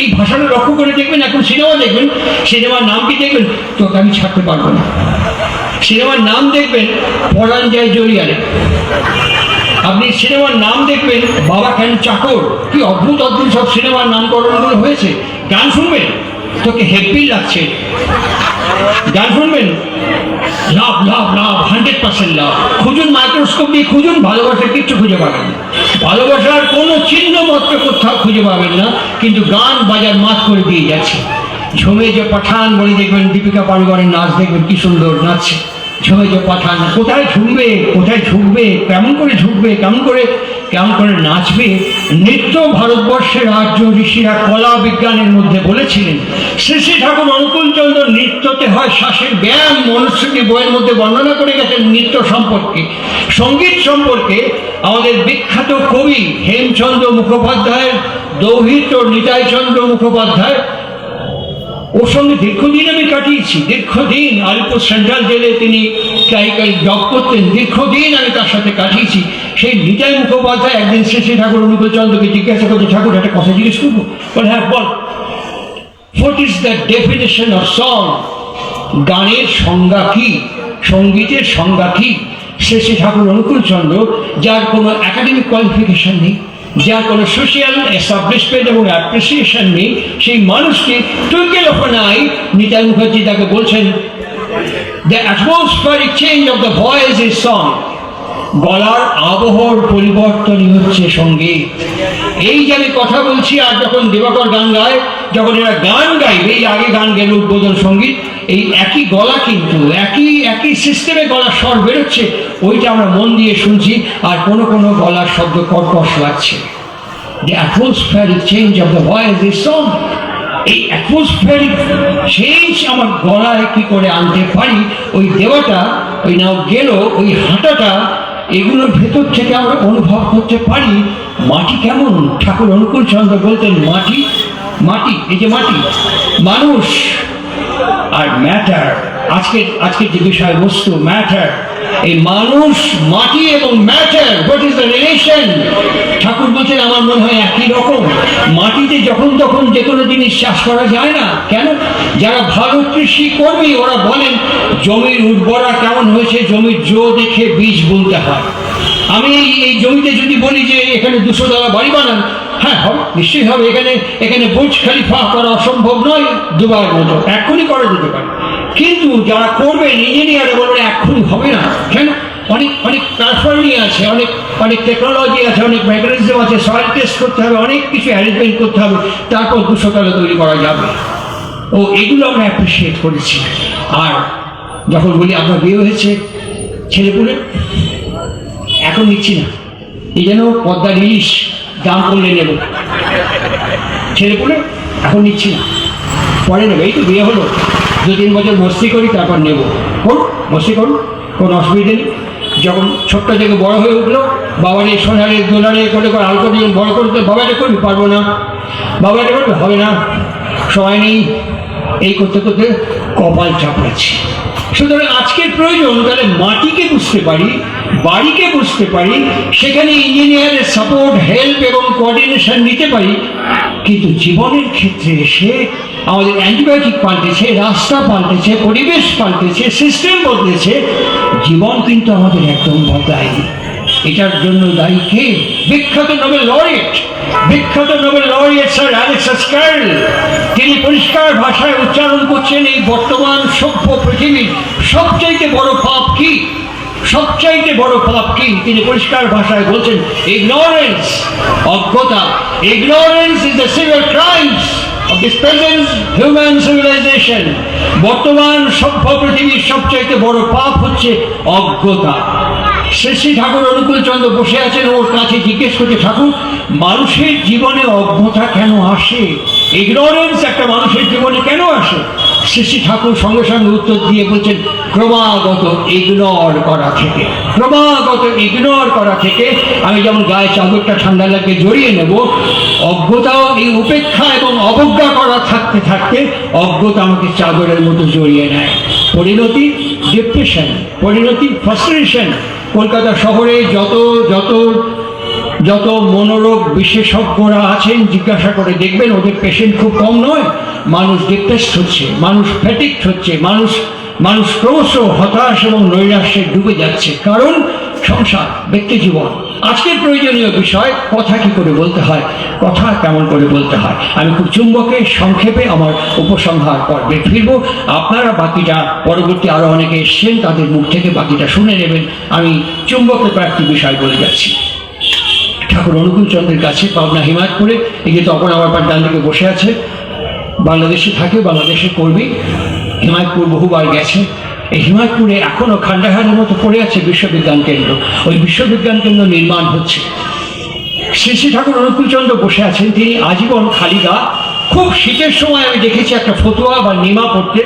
এই ভাষাটা লক্ষ্য করে দেখবেন, এখন সিনেমা দেখবেন, সিনেমার নাম কি দেখবেন? তোকে আমি ছাড়তে পারব না। সিনেমার নাম দেখবেন পরাণ যায় জড়িয়ারে আপনি সিনেমার নাম দেখবেন বাবা কেন চাকর। কি অদ্ভুত অদ্ভুত সব সিনেমার নামকরণগুলো হয়েছে। গান শুনবেন? তোকে হেভি লাগছে। গান শুনবেন? Love love love hundred percent love. খুঁজুন মাইক্রোস্কোপ দিয়ে খুঁজুন ভালোবাসার কিচ্ছু খুঁজে পাবেন ভালোবাসার কোনো চিহ্ন মাত্র কোথাও খুঁজে পাবেন না, কিন্তু গান বাজার মাত করে দিয়ে যাচ্ছে। ঝুমে যে পাঠান বলে দেখবেন দীপিকা পাড়ুগড়ের নাচ দেখবেন কি সুন্দর নাচছে। ঝুমে যে পাঠান, কোথায় ঝুঁকবে কোথায় ঝুঁকবে কেমন করে ঝুঁকবে কেমন করে কেমন করে নাচবে? নৃত্য ভারতবর্ষের আর্য ঋষিরা কলা বিজ্ঞানের মধ্যে বলেছিলেন শ্রী ঠাকুর অনুকূলচন্দ্র নৃত্যতে হয় শ্বাসের ব্যায়াম, মনুষ্যকে বইয়ের মধ্যে বর্ণনা করে গেছেন নৃত্য সম্পর্কে। সংগীত সম্পর্কে আমাদের বিখ্যাত কবি হেমচন্দ্র মুখোপাধ্যায়ের, দৌহিত্র নিতাইচন্দ্র মুখোপাধ্যায় ওর সঙ্গে দীর্ঘদিন আমি কাটিয়েছি, দীর্ঘদিন আলিপুর সেন্ট্রাল জেলে তিনি ক্লারিক্যাল জব করতেন, দীর্ঘদিন আমি তার সাথে কাটিয়েছি। সেই নিতাই মুখোপাধ্যায় একদিন শেষে ঠাকুর অনুকূল চন্দ্রকে জিজ্ঞাসা করছে ঠাকুর, একটা কথা জিজ্ঞেস করব? বলে হ্যাঁ বল। What is the definition of song গানের সংজ্ঞা কি? সঙ্গীতের সংজ্ঞা কি? শেষে ঠাকুর অনুকূল চন্দ্র যার কোনো একাডেমিক কোয়ালিফিকেশন নেই যার কোনো সোশিয়াল এস্টাবলিশমেন্ট এবং অ্যাপ্রিসিয়েশন নেই, সেই মানুষটি টুইকেল অফ নাই, নিতাই মুখার্জি তাকে বলছেন the atmospheric change of the voice is song গলার আবহর পরিবর্তনই হচ্ছে সঙ্গে এই যে আমি কথা বলছি, আর যখন দিবাকর গান গায় যখন এরা গান গাইবে, এই আগে গান গেল, উদ্বোধন সংগীত, এই একই গলা কিন্তু, একই একই সিস্টেমে গলার স্বর বেরোচ্ছে, ওইটা আমরা মন দিয়ে শুনছি, আর কোনো কোনো গলার শব্দ কর্কশ লাগছে। The atmospheric change of the voice is song, এই অ্যাটমসফিয়ারিক চেঞ্জ আমার গলায় কি করে আনতে পারি, ওই দেওয়াটা, ওই নাও গেল, ওই হাঁটাটা, এগুলোর ভেতর থেকে আমরা অনুভব করতে পারি, মাটি কেমন? ঠাকুর অনুকূল চন্দ্র বলতেন, মাটি মাটি, এই যে মাটি, মানুষ আর ম্যাটার আজকে আজকের যে বিষয়বস্তু ম্যাটার এই মানুষ মাটি এবং matter what is the relation Thakur বলছেন আমার মনে হয় একই রকম। মাটিতে যখন তখন যে কোনো জিনিস চাষ করা যায় না, কেন? যারা ভালো কৃষি কর্মী, ওরা বলেন, জমির উর্বরা কেমন হয়েছে? জমির জো দেখে বীজ বুনতে হয়। আমি এই- জমিতে যদি বলি যে, এখানে দুশো তলা বাড়ি বানান হ্যাঁ হবে, নিশ্চয়ই হবে। এখানে এখানে বুর্জ খালিফা করা অসম্ভব নয়, দুবার মতো এক্ষুনি করা যেতে পারে। কিন্তু যারা করবেন ইঞ্জিনিয়ার বলবেন এক্ষুনি হবে না। কেন? অনেক অনেক প্ল্যাটফর্মই আছে, অনেক অনেক টেকনোলজি আছে, অনেক মেকানিজম আছে সয়েল টেস্ট করতে হবে, অনেক কিছু অ্যারেঞ্জমেন্ট করতে হবে, তারপর দুশো তলা তৈরি করা যাবে। ও, এগুলো আমরা অ্যাপ্রিসিয়েট করেছি। আর যখন বলি, আপনার বিয়ে হয়েছে ছেলেপুলে এখন নিচ্ছি না। এই যেন পদ্মার ইলিশ। দাম করলে নেব। ছেলেপুলে এখন নিচ্ছি না। পরে নেবে। এই তো বিয়ে হলো। দু তিন বছর মস্তি করি, তারপর নেব। করুন মস্তি করুন কোনো অসুবিধে নেই। যখন ছোট্ট থেকে বড় হয়ে উঠল, বাবারে, সোনারে, দোলারে, করে করে আলকো দিয়ে বড় করতে বাবাটা করবি? পারব না। বাবাটা করবে? হবে না। সময় নেই। এই করতে করতে কপাল চাপড়াচ্ছি। সুতরাং আজকের প্রয়োজন, তাহলে মাটিকে বুঝতে পারি। বাড়িকে বুঝতে পারি, সেখানে ইঞ্জিনিয়ারের সাপোর্ট হেল্প এবং কোঅর্ডিনেশন নিতে পারি। কিন্তু জীবনের ক্ষেত্রে এসে আমাদের অ্যান্টিবায়োটিক পাল্টেছে, রাস্তা পাল্টেছে, পরিবেশ পাল্টেছে সিস্টেম বদলেছে, জীবন কিন্তু আমাদের একদম বদলায়নি। এটার জন্য দায়ী কে? বিখ্যাত নোবেল লরিয়েট বিখ্যাত Nobel laureate sir Alexis Carrel তিনি পরিষ্কার ভাষায় উচ্চারণ করছেন, এই বর্তমান সভ্য পৃথিবীর সবচাইতে বড় পাপ কি? সবচাইতে বড় পাপ কি? তিনি পরিষ্কার ভাষায় বলছেন ইগনোরেন্স অজ্ঞতা ignorance is the severe crimes present human civilization. বর্তমান সভ্য পৃথিবীর সবচাইতে বড় পাপ হচ্ছে অজ্ঞতা। শ্রী ঠাকুর অনুকূল চন্দ্র বসে আছেন ওর কাছে জিজ্ঞেস করছে, ঠাকুর, মানুষের জীবনে অজ্ঞতা কেন আসে? ইগনোরেন্স একটা মানুষের জীবনে কেন আসে? শ্রী ঠাকুর সঙ্গে সঙ্গে উত্তর দিয়ে বলছেন ক্রমাগত ইগনোর করা থেকে, ক্রমাগত ইগনোর করা থেকে আমি যেমন গায়ে চাদরটা ঠান্ডা লাগে জড়িয়ে নেব অজ্ঞতাও এই উপেক্ষা এবং অবজ্ঞা করা থাকতে থাকতে অজ্ঞতা আমাকে চাদরের মতো জড়িয়ে নেয়। পরিণতি ডিপ্রেশন পরিণতি ফ্রাস্ট্রেশন কলকাতা শহরে যত যত যত মনোরোগ বিশেষজ্ঞরা আছেন, জিজ্ঞাসা করে দেখবেন ওদের পেশেন্ট খুব কম নয়। মানুষ ডিপ্রেসড হচ্ছে, মানুষ ফ্যাটিক হচ্ছে, মানুষ মানুষ ক্রমশ হতাশ এবং নৈরাশ্যে ডুবে যাচ্ছে। কারণ সংসার, ব্যক্তি জীবন। আজকের প্রয়োজনীয় বিষয়, কথা কি করে বলতে হয়? কথা কেমন করে বলতে হয়? আমি খুব চুম্বকে, সংক্ষেপে আমার উপসংহার পর্বে ফিরব। আপনারা বাকিটা পরবর্তী আরও অনেকে এসছেন, তাদের মুখ থেকে বাকিটা শুনে নেবেন। আমি চুম্বকের কয়েকটি বিষয় বলে যাচ্ছি। ঠাকুর অনুকূল চন্দ্রের কাছে, পাবনা হিমায়তপুরে, এই যে তখন আমার পার ডান দিকে বসে আছে। বাংলাদেশে থাকে, বাংলাদেশের কর্মী। হিমায়তপুর বহুবার গেছে। এই হিমায়তপুরে এখনও খান্ডাহারের মতো পড়ে আছে বিশ্ববিজ্ঞান কেন্দ্র। ওই বিশ্ববিজ্ঞান কেন্দ্র নির্মাণ হচ্ছে। শ্রী শ্রী ঠাকুর অনুকূলচন্দ্র বসে আছেন। তিনি আজীবন খালি গা। খুব শীতের সময় আমি দেখেছি একটা ফতুয়া বা নিমা পড়তে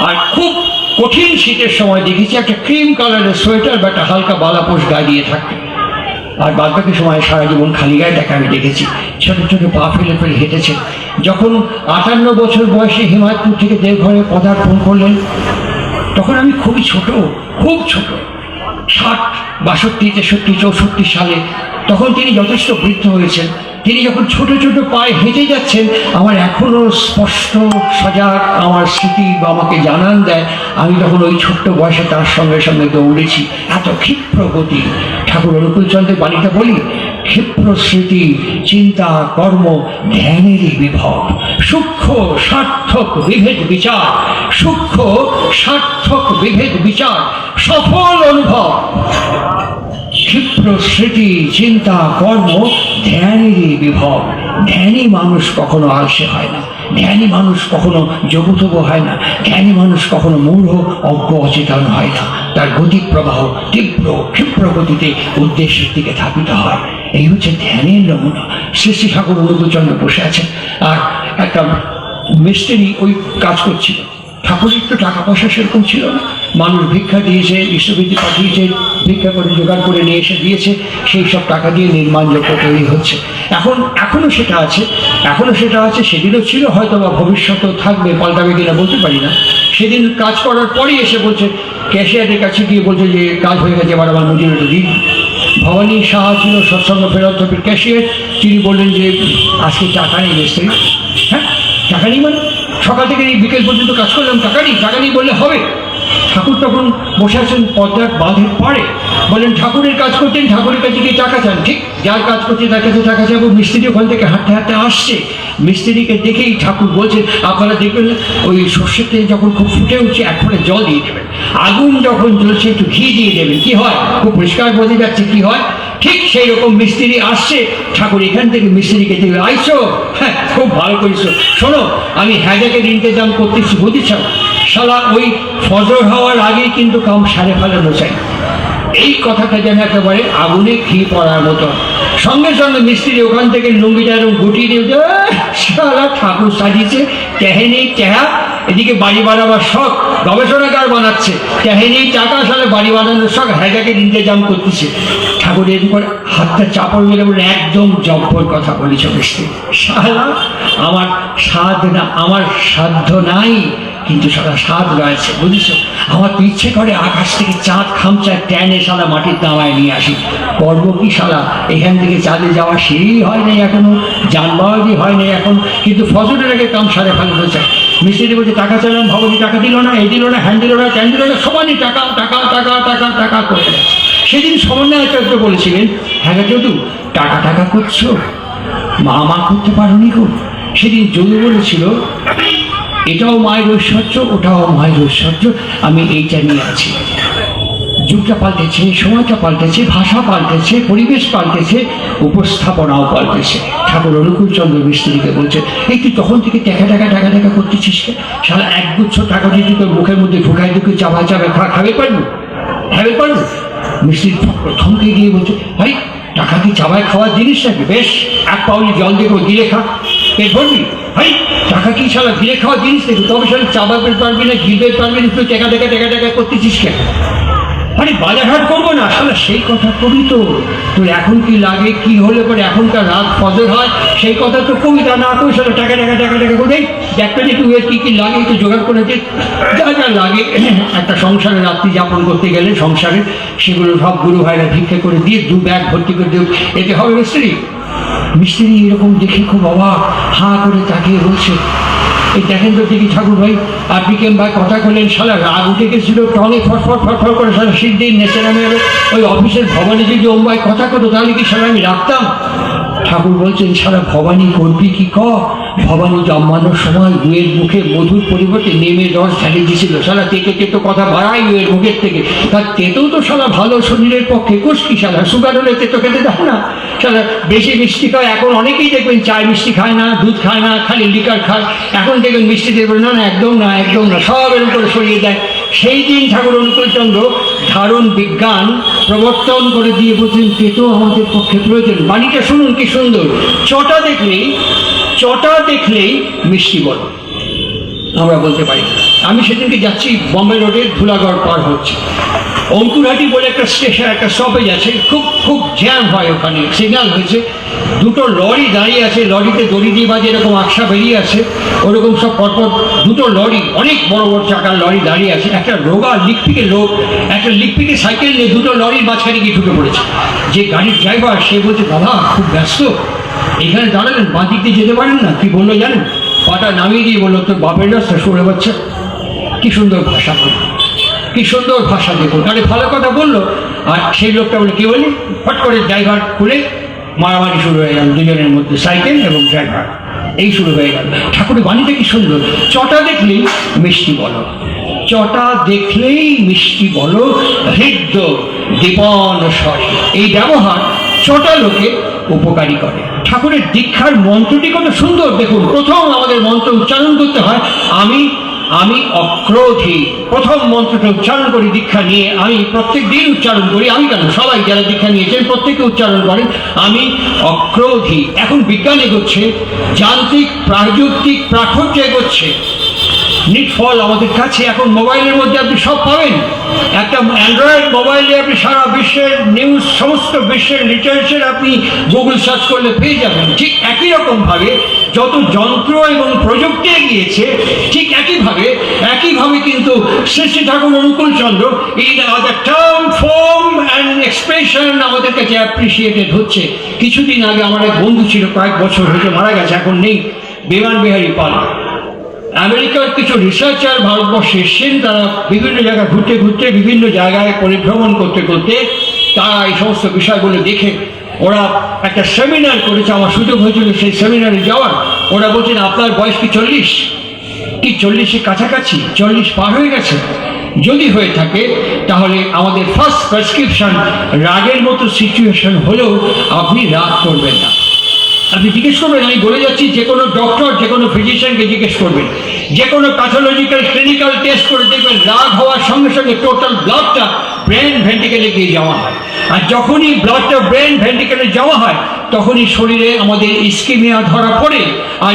আর খুব কঠিন শীতের সময় দেখেছি একটা ক্রিম কালারের সোয়েটার বা একটা হালকা বালাপোষ গায়ে দিয়ে থাকতে। আর বাদবাকি সময় সারা জীবন খালি গায়ে তাকে আমি দেখেছি। ছোট ছোট পা ফেলে ফেলে হেঁটেছে। যখন আটান্ন বছর বয়সে হিমায়তপুর থেকে দেবঘরে পদার্পণ করলেন, তখন আমি খুবই ছোট, খুব ছোট। ষাট, বাষট্টি, তেষট্টি, চৌষট্টি সালে তখন তিনি যথেষ্ট বৃদ্ধ হয়েছেন। তিনি যখন ছোট ছোট পায়ে হেঁটে যাচ্ছেন, আমার এখনও স্পষ্ট সজাগ আমার স্মৃতি বা আমাকে জানান দেয়। আমি তখন ওই ছোট্ট বয়সে তার সঙ্গে সঙ্গে দৌড়েছি। এত ক্ষিপ্র গতি। ঠাকুর অনুকূলচন্দ্রের বাণীটা বলি ক্ষিপ্র স্মৃতি চিন্তা, কর্ম, ধ্যানেরই বিভব। সূক্ষ্ম, সার্থক, বিভেদ বিচার। সূক্ষ্ম, সার্থক, বিভেদ বিচার। সফল অনুভব। ক্ষিপ্র স্মৃতি চিন্তা, কর্ম, ধ্যানেরই বিভব। ধ্যানী মানুষ কখনো আলসে হয় না। ধ্যানী মানুষ কখনো জবুতব হয় না। ধ্যানী মানুষ কখনো মূঢ়, অজ্ঞ, অচেতন হয় না। তার গতি প্রবাহ তীব্র ক্ষিপ্র গতিতে উদ্দেশ্যের দিকে ধাবিত হয়। এই হচ্ছে ধ্যানের নমুনা। শ্রী ঠাকুর অনুকূলচন্দ্র বসে আছেন। আর একটা মিস্ত্রি ওই কাজ করছিল। ঠাকুরের তো টাকা পয়সা সেরকম ছিল না। মানুষ ভিক্ষা দিয়েছে, বিশ্ববিদ্যালয় পাঠিয়েছে, ভিক্ষা করে জোগাড় করে নিয়ে এসে দিয়েছে। সেই সব টাকা দিয়ে নির্মাণযোগ্য তৈরি হচ্ছে। এখন এখনও সেটা আছে। এখনও সেটা আছে, সেদিনও ছিল হয়তো বা ভবিষ্যতেও থাকবে পাল্টাবে কিনা বলতে পারি না। সেদিন কাজ করার পরেই এসে বলছে, ক্যাশিয়ারের কাছে গিয়ে বলছে যে, কাজ হয়ে গেছে, এবার আমার মজুরিটা দিন। ভবানী সাহা ছিল সৎসঙ্গ ফেরত ক্যাশিয়ার। তিনি বললেন যে, আজকে টাকা নেই মিস্ত্রি হ্যাঁ টাকা নেই মানে? সকাল থেকে বিকেল পর্যন্ত কাজ করলাম, টাকা নেই। টাকা নেই বললে হবে। ঠাকুর তখন বসে আছেন, পদ্মার বাঁধের পরে বলেন ঠাকুরের কাজ করতেন, ঠাকুরের কাছে গিয়ে টাকা চান। ঠিক, যার কাজ করছে তার কাছে টাকা চাবো মিস্ত্রি ওখান থেকে হাঁটতে হাঁটতে আসছে। মিস্ত্রিকে দেখেই ঠাকুর বলছেন, আপনারা দেখবেন, ওই সর্ষের তেল যখন খুব ফুটে উঠছে, এক ফোঁটা জল দিয়ে দেবেন। আগুন যখন জ্বলছে, একটু ঘি দিয়ে দেবেন। কি হয়? খুব পরিষ্কার বোঝা যাচ্ছে কি হয়? ঠিক সেই রকম মিস্ত্রি আসছে। ঠাকুর এখান থেকে মিস্ত্রিকে দেবে আইসো? হ্যাঁ খুব ভালো করেছ। শোনো, আমি হ্যাজাকের ইন্তজাম করতেছি বুঝেছ শালা ওই ফজর হওয়ার আগেই কিন্তু কাম সারে ফেলানো চাই এই কথাটা যেন একেবারে আগুনে ঘি পড়ার মতো। সঙ্গে সঙ্গে মিস্ত্রি ওখান থেকে লুঙ্গিটা এরকম গুটিয়ে দিয়ে বলছে, "আহ, শালা ঠাকুর সাজিয়েছে তেহেনি চেহা এদিকে বাড়ি বানাবার শখ গবেষণাগার বানাচ্ছে তেহেনি টাকা সালে বাড়ি বানানোর শখ হ্যাজাকে ইন্তজাম করতেছে। ঠাকুর এরকম হাতটা চাপড় মেরে বলে, একদম জব্বর কথা বলেছ মিস্ত্রি আমার সাধ না, আমার সাধ্য নাই, কিন্তু সারা স্বাদ রয়েছে, বুঝেছ? আমার তো ইচ্ছে করে আকাশ থেকে চাঁদ খামচা ট্যানে সালা মাটির দামায় নিয়ে আসি। করব কি সালা এখান থেকে চাঁদে যাওয়া সেই হয় নাই এখনও, যানবাহনই হয় নাই এখন, কিন্তু ফজরের আগে কাম সারে ফেলানো চাই মিস্ত্রি বলছে, টাকা চাইলাম ভবনী টাকা দিল না, এই দিল না, হ্যান দিল না ট্যান দিল না সমানই টাকা টাকা টাকা টাকা টাকা করে সেদিন সমন্বয় আচার্য বলেছিলেন হ্যাঁ যদু, টাকা টাকা করছ? মা মা করতে পারোনি গো। সেদিন যদু বলেছিল, এটাও মায়ের ঐশ্বর্য, ওটাও মায়ের ঐশ্বর্য, আমি এইটা নিয়ে আছি। যুগটা পাল্টেছে, সময়টা পাল্টেছে, ভাষা পাল্টেছে, পরিবেশ পাল্টেছে, উপস্থাপনাও পাল্টেছে। ঠাকুর অনুকূল চন্দ্র মিস্ত্রিকে বলছে, এই তুই তখন থেকে টাকা টাকা টাকা টাকা করতেছিস সারা একগুচ্ছ টাকা যদি তোর মুখের মধ্যে ঢুকাই ঢুকে চাপা চাপে খাবে পারব? খাবে পারব? মিস্ত্রি থমকে গিয়ে বলছে, ভাই, টাকা কি চাবাই খাওয়ার জিনিস নাকি? বেশ, এক পাউলি জল দিয়ে গিলে খা। পেট ভরবি ভাই, টাকা কি ছাড়া গিলে খাওয়ার জিনিস দেখো তবে সালে চাবাতে পারবি না গিলতে পারবি না তুই টেকা টেকা টেকা টেকা করতেছিস কেন? আরে বাজার হাট করব না। আসলে সেই কথা কবি তো। তোর এখন কি লাগে, কি হলে পরে এখনকার রাত ফজর হয়, সেই কথা তো কবিতা না করে সালে টাকা টাকা টাকা টাকা করে একটা যে টুয়ের কী কী লাগে, একটু জোগাড় করেছে যা যা লাগে। একটা সংসারে রাত্রি যাপন করতে গেলে সংসারে সেগুলো সব গুরু ভাইরা ভিক্ষে করে দিয়ে দু ব্যাগ ভর্তি করে দিয়ে এতে হবে মিস্ত্রি? মিস্ত্রি এরকম দেখে খুব অবাক। হা করে তাকিয়ে বলছে এই দেখেন তো দেখি ঠাকুর ভাই, আপনি ভাই কথা করলেন সালা রাগ উঠে গেছিল, টনে ফটফট ফটফট করে সারা সিদ্ধি নেচে নামে ওই অফিসের ভবনে যদি ওম্বাই কথা করতো তাহলে কি সারা আমি রাখতাম? ঠাকুর বলছেন, সারা ভবানী করবি কি ক? ভবানী জন্মানোর সময় দুয়ের মুখে মধুর পরিবর্তে নেমে রস ঢালি দিয়েছিল সারা তেতো তেতো কথা বাড়াই দুয়ের মুখের থেকে। তার তেতেও তো সারা ভালো শরীরের পক্ষে। কোষ কি সারা সুগার হলে তেতো খেতে দেয় না। সারা বেশি মিষ্টি খায়। এখন অনেকেই দেখবেন চায় মিষ্টি খায় না, দুধ খায় না, খালি লিকার খায়। এখন দেখবেন মিষ্টি দেখবেন না না, একদম না একদম না। সব এরকম করে সরিয়ে দেয়। সেই দিন ঠাকুর অনুকূলচন্দ্র ধারণ বিজ্ঞান প্রবর্তন করে দিয়ে বলছেন তেতো আমাদের পক্ষে প্রয়োজন। বাণীটা শুনুন কি সুন্দর। চটা দেখলেই চটা দেখলেই মিষ্টি বল। আমরা বলতে পারি আমি সেদিনকে যাচ্ছি বম্বে রোডের ধুলাগড় পার হচ্ছে। অঙ্কুরহাটি বলে একটা স্টেশন, একটা স্টপেজ আছে, খুব খুব জ্যাম হয় ওখানে। সিগনাল হয়েছে। দুটো লরি দাঁড়িয়ে আছে, লরিতে দড়ি দিয়ে বাজে, এরকম আকশা বেরিয়ে আছে, ওরকম সব পরপর দুটো লরি, অনেক বড় বড় চাকার লরি দাঁড়িয়ে আছে। একটা রোগা লিকপিকে লোক, একটা লিকপিকে সাইকেল নিয়ে দুটো লরির মাঝখানে গিয়ে ঢুকে পড়েছে। যে গাড়ির ড্রাইভার সে বলছে দাদা খুব ব্যস্ত। এখানে দাঁড়ালেন বাঁ দিক দিয়ে যেতে পারেন না? কি বলল জানেন? পাটা নামিয়ে দিয়ে বলল, তোর বাপের রাস্তা সরে বাচ্চা। কি সুন্দর ভাষা বলল কি সুন্দর ভাষা দেখুন তাহলে ভালো কথা বলল, আর সেই লোকটা বলে কি বলি ফট করে ড্রাইভার খুলে মারামারি শুরু হয়ে গেল, দুজনের মধ্যে সাইকেল এবং ড্রাইভার এই শুরু হয়ে গেল। ঠাকুরের বাণীটা কি সুন্দর? চটা দেখলেই মিষ্টি বলো। চটা দেখলেই মিষ্টি বলো, হৃদ্য দীপন স্বরে। এই ব্যবহার চটা লোকে উপকারী করে। ঠাকুরের দীক্ষার মন্ত্রটি কত সুন্দর। দেখুন, প্রথম আমাদের মন্ত্র উচ্চারণ করতে হয়, আমি আমি অক্রোধী প্রথম মন্ত্রটা উচ্চারণ করি, দীক্ষা নিয়ে আমি প্রত্যেক দিন উচ্চারণ করি। আমি কেন? সবাই যারা দীক্ষা নিয়েছেন, প্রত্যেকে উচ্চারণ করেন। আমি অক্রোধী, এখন বিজ্ঞান এগোচ্ছে, যান্ত্রিক প্রাযুক্তিক প্রাচুর্য এগোচ্ছে। নিটফল আমাদের কাছে এখন মোবাইলের মধ্যে আপনি সব পাবেন। একটা অ্যান্ড্রয়েড মোবাইলে আপনি সারা বিশ্বের নিউজ সমস্ত বিশ্বের লিটারেচার আপনি গুগল সার্চ করলে পেয়ে যাবেন। ঠিক একই রকমভাবে যত যন্ত্র এবং প্রযুক্তি এগিয়েছে, ঠিক একইভাবে একইভাবে কিন্তু Shri Thakur Anukul Chandra in other term form and expression আমাদের কাছে অ্যাপ্রিসিয়েটেড হচ্ছে কিছুদিন আগে আমার এক বন্ধু ছিল, কয়েক বছর হয়তো মারা গেছে, এখন নেই, বিমান বিহারী পাল। আমেরিকার কিছু রিসার্চার ভারতবর্ষে এসছেন, তারা বিভিন্ন জায়গায় ঘুরতে ঘুরতে, বিভিন্ন জায়গায় পরিভ্রমণ করতে করতে, তারা এই সমস্ত বিষয়গুলো দেখে ওরা একটা সেমিনার করেছে, আমার সুযোগ হয়েছিল সেই সেমিনারে যাওয়ার। ওরা বলছেন, আপনার বয়স কি চল্লিশ? কি চল্লিশের কাছাকাছি, চল্লিশ পার হয়ে গেছে। যদি হয়ে থাকে, তাহলে আমাদের ফার্স্ট প্রেসক্রিপশন রাগের মতো সিচুয়েশন হলেও আপনি রাগ করবেন না। আপনি জিজ্ঞেস করবেন, আমি বলে যাচ্ছি, যে কোনো ডক্টর যে কোনো ফিজিশিয়ানকে জিজ্ঞেস করবেন। যে কোনো প্যাথোলজিক্যাল ক্লিনিক্যাল টেস্ট করে দেখবেন, রাগ হওয়ার সঙ্গে সঙ্গে টোটাল ব্লাডটা ব্রেন ভেন্টিকেলে গিয়ে যাওয়া হয়। আর যখনই ব্লাডটা ব্রেন ভেন্টিকেলে যাওয়া হয়, তখনই শরীরে আমাদের ইস্কিমিয়া ধরা পড়ে। আর